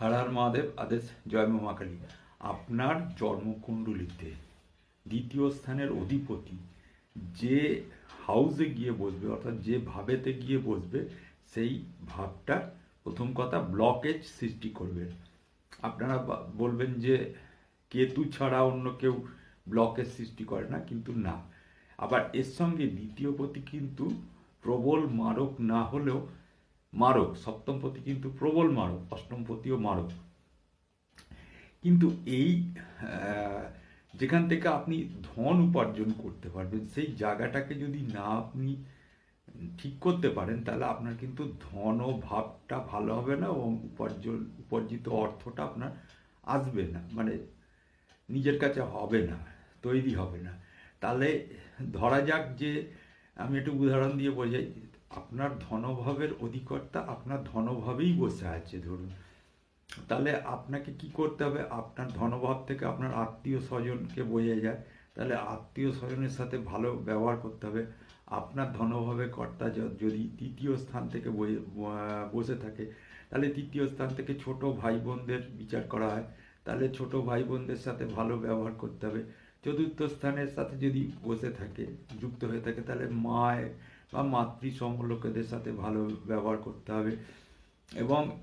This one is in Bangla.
হর হর মহাদেব, আদেশ, জয় মা কালী। আপনার জন্মকুণ্ডলিতে দ্বিতীয় স্থানের অধিপতি যে হাউসে গিয়ে বসবে, অর্থাৎ যে ভাবেতে গিয়ে বসবে, সেই ভাবটা প্রথম কথা ব্লকেজ সৃষ্টি করবে। আপনারা বলবেন যে কেতু ছাড়া অন্য কেউ ব্লকের সৃষ্টি করে না, কিন্তু না। আবার এর সঙ্গে দ্বিতীয় পতি কিন্তু প্রবল মারক না হলেও মারক, সপ্তম পতি কিন্তু প্রবল মারক, অষ্টম পতিও মারক। কিন্তু এই যেখান থেকে আপনি ধন উপার্জন করতে পারবেন, সেই জায়গাটাকে যদি না আপনি ঠিক করতে পারেন, তাহলে আপনার কিন্তু ধন ও ভাবটা ভালো হবে না এবং উপার্জন, উপার্জিত অর্থটা আপনার আসবে না মানে নিজের কাছে হবে না, তৈরি হবে না। তাহলে ধরা যাক যে, আমি একটু উদাহরণ দিয়ে বোঝাই আপনার ধনভাবের অধিকর্তা আপনার ধনভাবেই বসে আছে, ধরুন। তাহলে আপনাকে কি করতে হবে? আপনার ধনভাব থেকে আপনার আত্মীয় স্বজনকে বোঝা যায়। তাহলে আত্মীয় স্বজনের সাথে ভালো ব্যবহার করতে হবে। আপনার ধনভাবে কর্তা যদি তৃতীয় স্থান থেকে বসে থাকে, তাহলে তৃতীয় স্থান থেকে ছোট ভাই বোনদের বিচার করা হয়। তাহলে ছোট ভাই বোনদের সাথে ভালো ব্যবহার করতে হবে। চতুর্থ স্থানের সাথে যদি বসে থাকে, যুক্ত হয়ে থাকে, তাহলে মায় বা মাতৃসম লোকেদের সাথে ভালো ব্যবহার করতে হবে। এবং